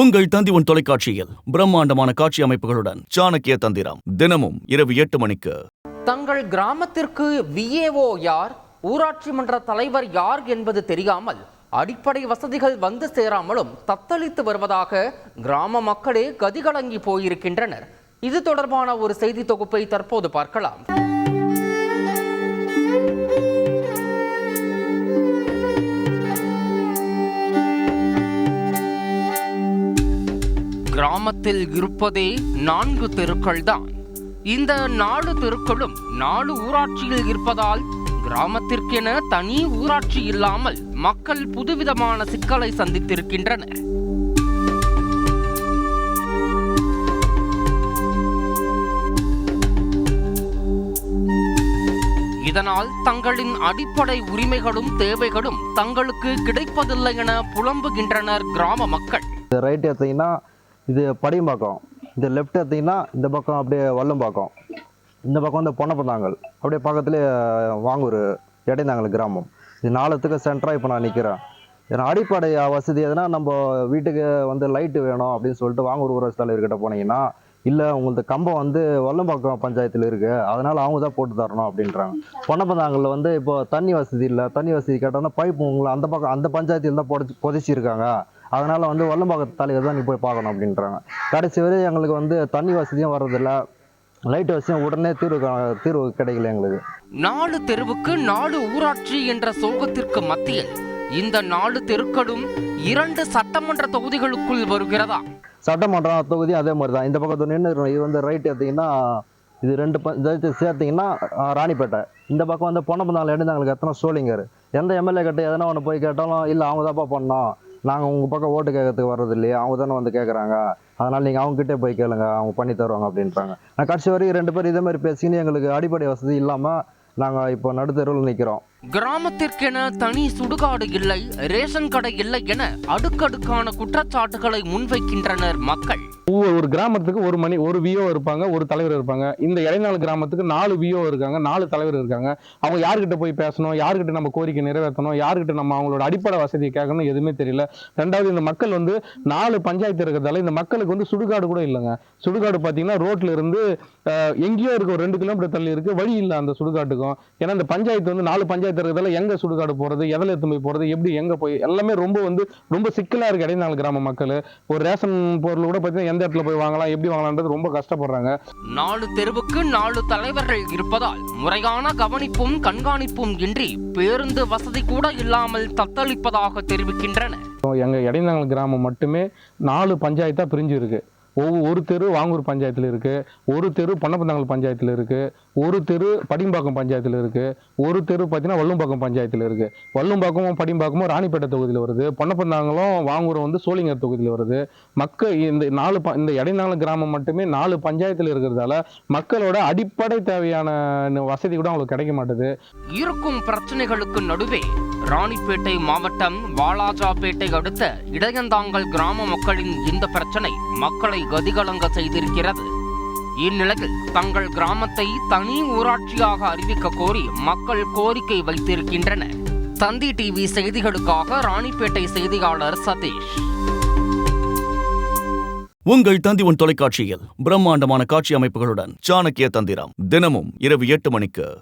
உங்கள் தந்தி உன் தொலைக்காட்சியில் பிரம்மாண்டமான காட்சி அமைப்புகளுடன் சாணக்கிய தந்திரம் தினமும் இரவு எட்டு மணிக்கு. தங்கள் கிராமத்திற்கு விஏஓ யார் ஊராட்சி மன்ற தலைவர் யார் என்பது தெரியாமல் அடிப்படை வசதிகள் வந்து சேராமலும் தத்தளித்து வருவதாக கிராம மக்களே கதிகலங்கி போயிருக்கின்றனர். இது தொடர்பான ஒரு செய்தி தொகுப்பை தற்போது பார்க்கலாம். கிராமத்தில் இருப்பதே நான்கு தெருக்கள் தான் இந்த நாலு தெருக்களும் நாலு ஊராட்சியில் இருப்பதால் கிராமத்திற்கென தனி ஊராட்சி இல்லாமல் மக்கள் புதுவிதமான சிக்கலை சந்தித்திருக்கின்றனர். இதனால் தங்களின் அடிப்படை உரிமைகளும் தேவைகளும் தங்களுக்கு கிடைப்பதில்லை என புலம்புகின்றனர் கிராம மக்கள். ரைட் எடுத்தீங்கன்னா இது படியம்பாக்கம் இந்த லெஃப்ட் எடுத்தீங்கன்னா இந்த பக்கம் அப்படியே வல்லம்பாக்கம் இந்த பக்கம் வந்து பொன்னப்பந்தாங்கல் அப்படியே பக்கத்துலேயே வாங்கூர் இடைந்தாங்கல் கிராமம். இது நாலுத்துக்கு சென்டராக இப்போ நான் நிற்கிறேன் ஏன்னா அடிப்படை வசதி எதுனா நம்ம வீட்டுக்கு வந்து லைட்டு வேணும் அப்படின்னு சொல்லிட்டு வாங்கூர் ஊராட்சி தலைவர்கிட்ட போனீங்கன்னா இல்லை உங்களது கம்பம் வந்து வல்லம்பாக்கம் பஞ்சாயத்தில் இருக்குது அதனால் அவங்க தான் போட்டு தரணும் அப்படின்றாங்க. பொன்னப்பந்தாங்கல்ல வந்து இப்போ தண்ணி வசதி இல்லை. தண்ணி வசதி கேட்டோன்னா பைப் உங்களை அந்த பக்கம் அந்த பஞ்சாயத்தில் தான் புதைச்சி புதைச்சிருக்காங்க. அதனால் வந்து வல்லம்பாக்கத்து தலைவர் தான் நீ போய் பார்க்கணும் அப்படின்றாங்க. கடைசி வரை எங்களுக்கு வந்து தண்ணி வசதியும் வர்றதில்ல. லைட் வசதியும் உடனே தீர்வு தீர்வு கிடைக்கல எங்களுக்கு. நாலு தெருவுக்கு நாலு ஊராட்சி என்ற சோகத்திற்கு மத்தியில் இந்த நாலு தெருக்களும் இரண்டு சட்டமன்ற தொகுதிகளுக்குள் வருகிறதா? சட்டமன்றம் தொகுதியும் அதே மாதிரி தான் இந்த பக்கத்து நின்று இது வந்து ரைட் எடுத்தீங்கன்னா இது ரெண்டு பஞ்சாயத்து சேர்த்தீங்கன்னா ராணிப்பேட்டை. இந்த பக்கம் வந்து பொன்னப்பந்தாள் எடுத்தாங்களுக்கு எத்தனை சோழிங்கர். எந்த எம்எல்ஏ கிட்ட எதனா ஒன்று போய் கேட்டாலும் இல்லை அவங்க தான்ப்பா பண்ணோம். நாங்கள் உங்கள் பக்கம் ஓட்டு கேட்கறதுக்கு வர்றது இல்லையா அவங்க தானே வந்து கேட்குறாங்க. அதனால் நீங்கள் அவங்ககிட்ட போய் கேளுங்க அவங்க பண்ணி தருவாங்க அப்படின்றாங்க. நான் கடைசி வரைக்கும் ரெண்டு பேரும் இதே மாதிரி பேசின்னு எங்களுக்கு அடிப்படை வசதி இல்லாமல் நாங்கள் இப்போ நடுத்தெருவில் நிற்கிறோம் கிராமத்திற்கென தனி சுடுகாடு இல்லை ரேஷன் கடை இல்லை என அடுக்கடுக்கான குற்றச்சாட்டுகளை முன்வைக்கின்றனர் மக்கள். ஒரு கிராமத்துக்கு ஒரு மணி ஒரு விஓ இருப்பாங்க ஒரு தலைவர் இருப்பாங்க. இந்த இடைநாள் கிராமத்துக்கு நாலு விஓ இருக்காங்க நாலு தலைவர் இருக்காங்க. அவங்க யார்கிட்ட போய் பேசணும் யார்கிட்ட நம்ம கோரிக்கை நிறைவேற்றணும் யார்கிட்ட நம்ம அவங்களோட அடிப்படை வசதியை கேட்கணும் எதுவுமே தெரியல. ரெண்டாவது இந்த மக்கள் வந்து நாலு பஞ்சாயத்து இருக்கிறதால இந்த மக்களுக்கு வந்து சுடுகாடு கூட இல்லைங்க. சுடுகாடு பார்த்தீங்கன்னா ரோட்ல இருந்து எங்கேயோ இருக்கு ஒரு ரெண்டு கிலோமீட்டர் தள்ளி இருக்கு. வழி இல்லை அந்த சுடுகாட்டுக்கும். ஏன்னா இந்த பஞ்சாயத்து வந்து நாலு பஞ்சாயத்து இருக்கிறதால எங்க சுடுகாடு போறது எதில் எடுத்து போய் போறது எப்படி எங்க போய் எல்லாமே ரொம்ப வந்து ரொம்ப சிக்கலா இருக்கு இடைநாள் கிராம மக்கள். ஒரு ரேஷன் பொருள் கூட பார்த்தீங்கன்னா எந்த இடத்துல போய் வாங்கலாம் எப்படி வாங்கலாம்ன்றது ரொம்ப கஷ்டப்படுறாங்க. நாலு தெருவுக்கு நாலு தலைவர்கள் இருப்பதால் முறையான கவனிப்பும் கண்காணிப்பும் இன்றி பேருந்து வசதி கூட இல்லாமல் தத்தளிப்பதாக தெரிவிக்கின்றனர் எங்க இடைநாள் கிராமம் மட்டுமே நாலு பஞ்சாயத்தா பிரிஞ்சு இருக்கு ஒவ்வொரு ஒரு தெரு வாங்கூர் பஞ்சாயத்தில் இருக்குது ஒரு தெரு பொன்னப்பந்தாங்கல் பஞ்சாயத்தில் இருக்குது ஒரு தெரு படிம்பாக்கம் பஞ்சாயத்தில் இருக்குது ஒரு தெரு பார்த்தீங்கன்னா வல்லும்பாக்கம் பஞ்சாயத்தில் இருக்குது வல்லும்பாக்கமும் படிம்பாக்கமும் ராணிப்பேட்டை தொகுதியில் வருது பொன்னப்பந்தாங்களும் வாங்கூரும் வந்து சோழிங்கர் தொகுதியில் வருது. மக்கள் இந்த நாலு ப- இந்த இடைநாள் கிராமம் மட்டுமே நாலு பஞ்சாயத்தில் இருக்கிறதால மக்களோட அடிப்படை தேவையான வசதி கூட அவங்களுக்கு கிடைக்க மாட்டுது. இருக்கும் பிரச்சனைகளுக்கு நடுவே ராணிப்பேட்டை மாவட்டம் வாலாஜாபேட்டை அடுத்த இடையந்தாங்கல் கிராம மக்களின் இந்த பிரச்சனை மக்களை கதிகலங்க செய்திருக்கிறது. இந்நிலையில் தங்கள் கிராமத்தை தனி ஊராட்சியாக அறிவிக்க கோரி மக்கள் கோரிக்கை வைத்திருக்கின்றனர். தந்தி டிவி செய்திகளுக்காக ராணிப்பேட்டை செய்தியாளர் சதீஷ். உங்கள் தந்தி உன் தொலைக்காட்சியில் பிரம்மாண்டமான காட்சி அமைப்புகளுடன் சாணக்கிய தந்திரம் தினமும் இரவு எட்டு மணிக்கு.